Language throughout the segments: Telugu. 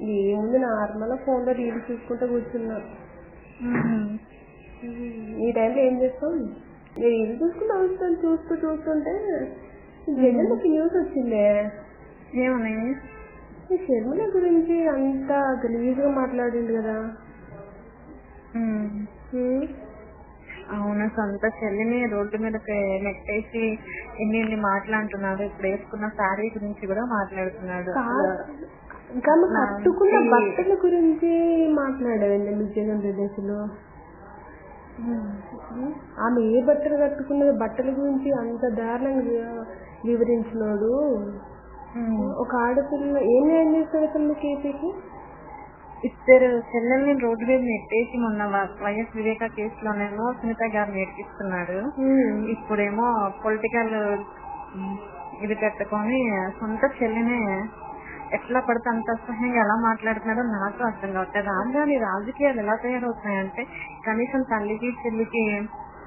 ఏముంది నార్మల్ ఫోన్లో రీల్స్ చూసుకుంటూ కూర్చున్నా. ఈ టైంలో ఏం చేస్తాం? నేను రీల్స్ చూసుకుంటూ వస్తాను చూస్తూ చూస్తుంటే జగన్ ఒక న్యూస్ వచ్చిందే. ఏమని? ఈ షర్మిల గురించి అంత గలీజ్గా మాట్లాడిండు కదా. అవును సొంత చెల్లిని రోడ్డు మీదకి నెట్టేసి ఎన్ని ఎన్ని మాట్లాడుతున్నాడు ఇప్పుడు వేసుకున్న శారీ గురించి కూడా మాట్లాడుతున్నాడు. నా కట్టుకున్న బట్టల గురించి మాట్లాడాడండి మీ జగన్ రెడ్డి అసలు ఆమె ఏ బట్టలు కట్టుకున్నది బట్టల గురించి అంత దారుణంగా వివరించినోడు. ఒక ఆడపిల్ల ఏం న్యాయం చేస్తాడు అసలు కేసీకి? ఇద్దరు చెల్లెల్ని రోడ్డు మీద నెట్టేసి మొన్న వైఎస్ వివేక కేసులోనేమో సునీత గారు నేర్పిస్తున్నాడు. ఇప్పుడేమో పొలిటికల్ ఇది పెట్టుకొని సొంత చెల్లినే ఎట్లా పడితే అంత అసహ్యంగా ఎలా మాట్లాడుతున్నారో నాకు అర్థం కావట్లేదు. రాగానే రాజకీయాలు ఎలా తయారవుతున్నాయంటే కనీసం తల్లికి చెల్లికి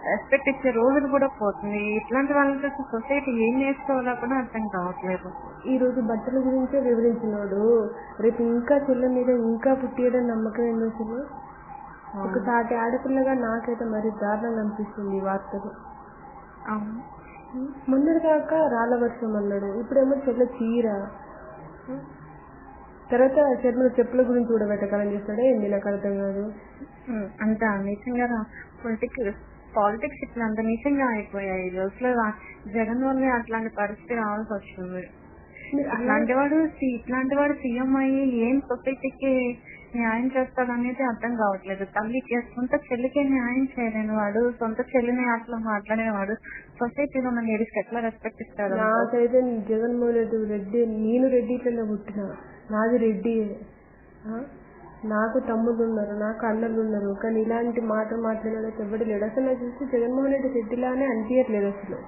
రెస్పెక్ట్ ఇచ్చే రోజులు కూడా పోతుంది ఇట్లాంటి వాళ్ళకి సొసైటీ ఏం నేర్చుకోవాలో కూడా అర్థం కావట్లేదు. ఈ రోజు బట్టల గురించే వివరించినోడు. రేపు ఇంకా చెల్ల మీద ఇంకా పుట్టియడం నమ్మకం ఏంది అసలు ఒక సాటి ఆడపిల్లగా నాకైతే మరి దారుణంగా అనిపిస్తుంది ఈ వార్తలు. అవును. మొన్నటి దాకా రాళ్ళ వర్షం అన్నాడు. ఇప్పుడేమో చెట్ల చీర. తర్వాత చెట్ల చెప్పుల గురించి కూడా వెతకాలం చేస్తాడే ఏంది నాకు అర్థం కాదు. అంత నిజంగా పొలిటిక్స్ పాలిటిక్స్ ఇట్లా అంత నిజంగా అయిపోయాయి. ఈ రోజులో జగన్ వల్లే అట్లాంటి పరిస్థితి రావాల్సి అలా- అట్లాంటి వాడు ఇట్లాంటి వాడు సీఎం అయ్యి ఏం సొసైటీకి న్యాయం చేస్తాడనేది అర్థం కావట్లేదు. తల్లికి సొంత చెల్లికి న్యాయం చేయలేని వాడు సొంత చెల్లిని అట్లా మాట్లాడిన వాడు సొసైటీలో మన లేడీస్ ఎట్లా రెస్పెక్ట్ ఇస్తాడు నాకైతే జగన్మోహన్ రెడ్డి రెడ్డి నేను రెడ్డి పిల్ల పుట్టిన నాది రెడ్డి. నాకు తమ్ముళ్ళు ఉన్నారు నాకు అన్నలు ఉన్నారు కానీ ఇలాంటి మాటలు మాట్లాడడానికి ఎవరి లేడు. అసలు చూస్తే జగన్మోహన్ రెడ్డి రెడ్డిలానే అనిపించట్లేదు అసలు.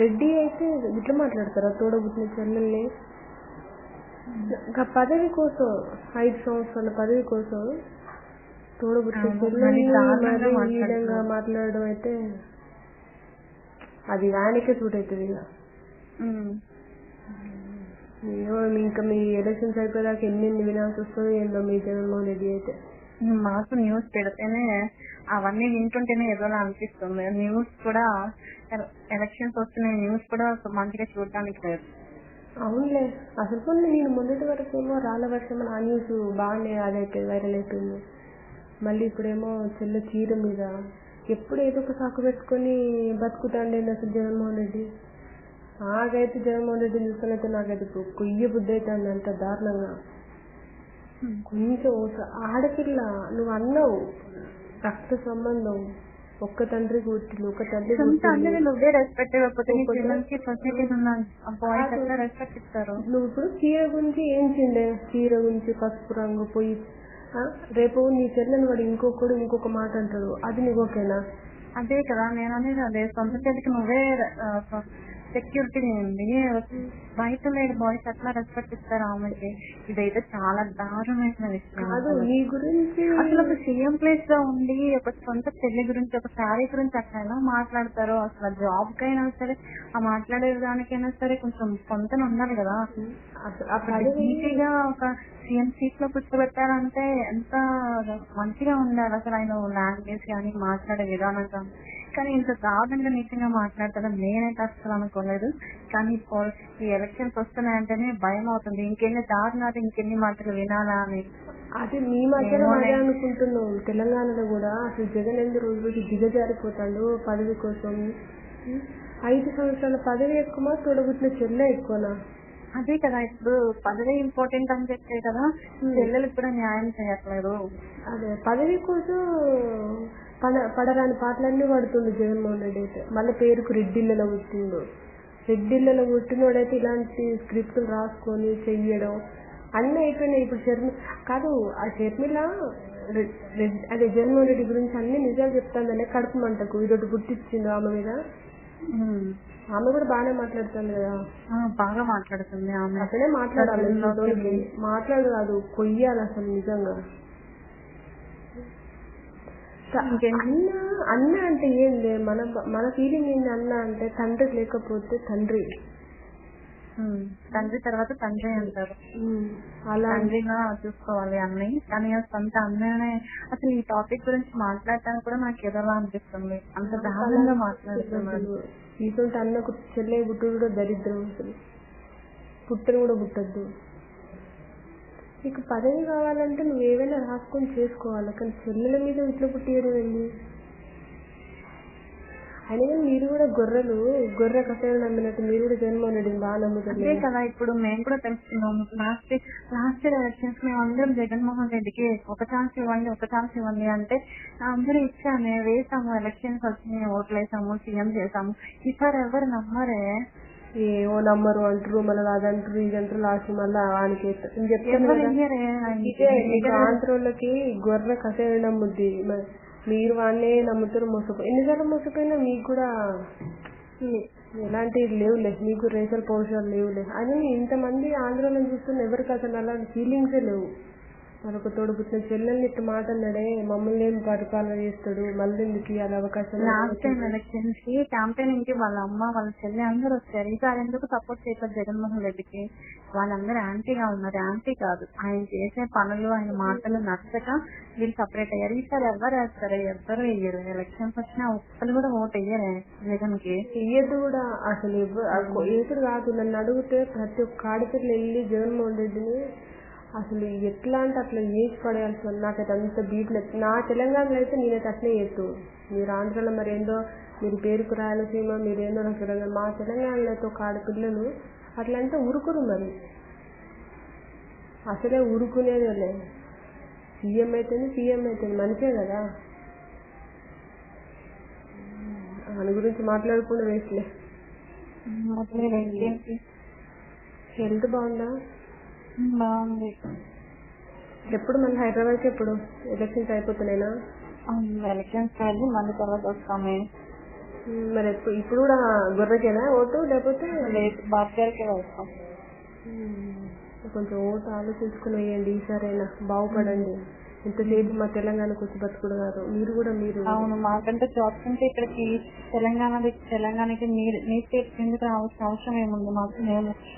రెడ్డి అయితే ఇట్లా మాట్లాడతారా? తోడబుట్టిన చెల్లెల్ని ఇంకా పదవి కోసం ఐదు సంవత్సరాల పదవి కోసం ఈ విధంగా మాట్లాడుతున్నారు. మాట్లాడడం అయితే అది ఆయనకే సూట్ అవుతుంది ఇక ఇంకా మీ ఎలక్షన్స్ అయిపోయాక ఎన్ని ఎన్ని వినాల్సి వస్తుందో ఏందో మీ జగన్మోహన్ రెడ్డి అయితే. మాకు న్యూస్ పెడితేనే అవన్నీ వింటుంటేనే ఏదోలా అనిపిస్తుంది. న్యూస్ కూడా ఎలక్షన్స్ వస్తున్నాయి న్యూస్ కూడా మంచిగా చూడడానికి లేదు. అవునులే. అసలు కొన్ని నేను మొన్నటి వరకు ఏమో రాళ్ళ వర్షం ఆ న్యూస్ బాగానే అదైతే వైరల్ అయిపోయింది. మళ్ళీ ఇప్పుడేమో చెల్ల చీర మీద ఎప్పుడు ఏదో ఒక సాకు పెట్టుకొని బతుకుతాండే అసలు జగన్మోహన్ రెడ్డి. నాకైతే జగన్మోహన్ రెడ్డి చూసుకున్నైతే నాకైతే ఇప్పుడు కొయ్య బుద్ధి అవుతుంది అంత దారుణంగా. కొంచెం ఆడపిల్ల నువ్వు అన్నావు రక్త సంబంధం. ఒక్క తండ్రి పుట్టింది ఒక సొంత. అందరూ నువ్వే రెస్పెక్ట్ ఇవ్వకపోతే నీ బాయ్స్ రెస్పెక్ట్ ఇస్తారు? నువ్వు ఇప్పుడు చీర గురించి ఏం చిండే చీర గురించి పసుపు రంగు పోయి రేపు నీ చెల్లెని వాడు ఇంకొకడు ఇంకొక మాట అంటాడు. అది నీకు ఓకేనా? అదే కదా నేను అనేది అదే. సొంత చెల్లికి నువ్వే సెక్యూరిటీ ఉంది. బయట లేని బాయ్స్ ఎట్లా రెస్పెక్ట్ ఇస్తారు ఆమెకి. ఇదైతే చాలా దారుణమైన విషయం. కాదు అసలు. నీ గురించి అసలు ఒక సీఎం ప్లేస్లో ఉండి ఒక సొంత చెల్లి గురించి ఒక శారీ గురించి అట్లా ఎలా మాట్లాడతారో అసలు జాబ్ కైనా సరే ఆ మాట్లాడే దానికైనా సరే కొంచెం పొంతన ఉండాలి కదా. అసలు ఈజీగా ఒక సీఎం సీట్లో కూర్చోబెట్టారంటే ఎంత మంచిగా ఉండాలి. అసలు ఆయన లాంగ్వేజ్ కానీ మాట్లాడే విధానం కానీ. కానీ ఇంత దారుణంగా నీచంగా మాట్లాడతాడని నేనైతే అసలు అనుకోలేదు. కానీ ఈ ఎలక్షన్స్ వస్తున్నాయంటేనే భయం అవుతుంది. ఇంకెన్ని దారుణాలు ఇంకెన్ని మాటలు వినాలా అని. అది మీ మధ్యలో అనుకుంటున్నాం. తెలంగాణలో కూడా అసలు జగన్ ఎందుకు రోజు రోజు దిగజారిపోతాడు పదవి కోసం? ఐదు సంవత్సరాల పదవి ఎక్కువ తోడబుట్టిన చెల్లె ఎక్కువనా? అదే కదా ఇప్పుడు పదవి ఇంపార్టెంట్ అని చెప్పే కదా చెల్లెలకు కూడా న్యాయం చేయట్లేదు. అదే పదవి కోసం పడ పడరాని పాటలన్నీ పడుతుండు జగన్మోహన్ రెడ్డి అయితే. మళ్ళీ పేరుకు రెడ్డిళ్ళలో పుట్టిండు. రెడ్డిళ్ళలో పుట్టినోడైతే ఇలాంటి స్క్రిప్టులు రాసుకొని చెయ్యడం అన్నీ అయిపోయినాయి. ఇప్పుడు షర్మి కాదు ఆ షర్మిల అదే జగన్మోహన్ రెడ్డి గురించి అన్ని నిజాలు చెప్తాందనే కడుపు మంటకు. ఇదొకటి పుట్టించిండు ఆమె మీద. ఆమె కూడా బాగానే మాట్లాడుతుంది కదా. బాగా మాట్లాడుతుంది ఆమె. అసలే మాట్లాడాలి. ప్రజల్లోకి ఇంతోళ్ళకి. మాట్లాడు కాదు కొయ్యాలి అసలు నిజంగా? అన్న అన్న అంటే ఏంది? మన మన ఫీలింగ్ ఏంది అన్న అంటే తండ్రి లేకపోతే తండ్రి. తండ్రి తర్వాత తండ్రి అంటారు. అలా తండ్రిగా చూసుకోవాలి అన్ని కానీ సొంత అన్ననే అసలు ఈ టాపిక్ గురించి మాట్లాడటానికి కూడా నాకు ఏదోలా అనిపిస్తుంది. అంత దారుణంగా మాట్లాడుతున్నాడు ఇటువంటి అన్నకు చెల్లె పుట్టుడు కూడా దరిద్రం అసలు. పుట్టను కూడా పుట్టద్దు. నీకు పదవి కావాలంటే నువ్వు ఏవైనా రాసుకొని చేసుకోవాలి. కానీ చెల్లెల మీద ఇట్లా పుట్టియడం ఏంది? అయినా మీరు కూడా గొర్రెలు గొర్రె కసాలు నమ్మినట్టు మీరు కూడా జగన్మోహన్ రెడ్డిని బాగా నమ్ముతారు అదే కదా ఇప్పుడు మేము కూడా తెలుసుకున్నాం లాస్ట్ లాస్ట్ ఎలక్షన్స్ మేము అందరం జగన్మోహన్ రెడ్డికి ఒక ఛాన్స్ ఇవ్వండి ఒక ఛాన్స్ ఇవ్వండి అంటే అందరూ ఇచ్చామే వేసాము ఎలక్షన్స్ వచ్చినాయి ఓట్లు వేసాము సీఎం చేసాము. ఈసారి ఎవరు నమ్మరే? ఏవో నమ్మరు అంటారు మళ్ళీ అదంటారు ఇది అంటారు లాస్ట్ మళ్ళీ వానికి చెప్తాను ఆంధ్రోళ్ళకి గొర్రె కసేది నమ్ముద్ది మరి వాడినే నమ్ముతారు మోసపో. ఎన్నిసార్లు మోసపోయినా మీకు కూడా ఎలాంటి లేవులే. మీకు రేసల్ పౌరుషాలు లేవులే. అని ఇంతమంది ఆంధ్రాలో చూస్తున్న ఎవరికి అసలు అలాంటి ఫీలింగ్సే లేవు. మరొక తోడు పుట్టిన చెల్లెల్ని ఇట్లా మాట అన్నాడే మమ్మల్ని ఏం పరిపాలన చేస్తాడు మళ్ళీ ఇవ్వాలి అవకాశం లాస్ట్ టైం ఎలక్షన్స్కి క్యాంపెయినింగ్కి వాళ్ళ అమ్మ వాళ్ళ చెల్లి అందరూ వచ్చారు. ఈసారి ఎందుకు సపోర్ట్ చేయట్లేదు జగన్మోహన్ రెడ్డికి? వాళ్ళందరూ యాంటీగా ఉన్నారు. యాంటీ కాదు. ఆయన చేసే పనులు ఆయన మాటలు నచ్చక వీళ్ళు సపరేట్ అయ్యారు. ఈసారి ఎవరు వేస్తారు? ఎవరు వేయరు. ఎలక్షన్స్ వచ్చినా ఒక్కరు కూడా ఓట్ వేయరే జగన్కి ఇయ్యద్దు కూడా. అసలు ఏసుడు కాదు నన్ను అడిగితే ప్రతి ఒక్క ఆడపిల్ల వెళ్ళి జగన్మోహన్ రెడ్డిని అసలు ఎట్లా అంటే అట్లా చేసి పడేయాల్సి ఉంది. నాకైతే అంత బీట్లు నా తెలంగాణలో అయితే నేనైతే అట్లే చేస్తూ మీరు ఆంధ్రలో మరి ఏందో మీరు పేరుకు రాయలసీమ మీరు ఏందో నాకు తెలియదు మా తెలంగాణలో అయితే ఒక ఆడపిల్లలు అట్లా అంటే ఉరుకురు మరి. అసలే ఉరుకునేదే సీఎం అయితేనే సీఎం అయితేనే మనిషే కదా. దాని గురించి మాట్లాడకుండా వేస్ట్లే? హెల్త్ బాగుందా? బాగుంది. ఎప్పుడు మళ్ళీ హైదరాబాద్కి ఎప్పుడు? ఎలక్షన్స్ అయిపోతున్నాయినా? ఎలక్షన్స్ వెళ్ళి మళ్ళీ తర్వాత వస్తామే. మరి ఎప్పుడు ఇప్పుడు కూడా గొర్రెకేనా ఓటు లేకపోతే? లేదు వెళ్తాం ఉమ్, కొంచెం ఓటు ఆలోచించుకుని వేయండి ఈసారైనా బాగుపడండి. ఇంతసేపు మా తెలంగాణకు వచ్చి బతుకుడుగారు మీరు కూడా మీరు. అవును మాకంటే జాబ్స్ ఉంటే ఇక్కడికి తెలంగాణ తెలంగాణకి మీరు మీ స్టేట్ కిందకి రావాల్సిన అవసరం ఏముంది మాకు? మేము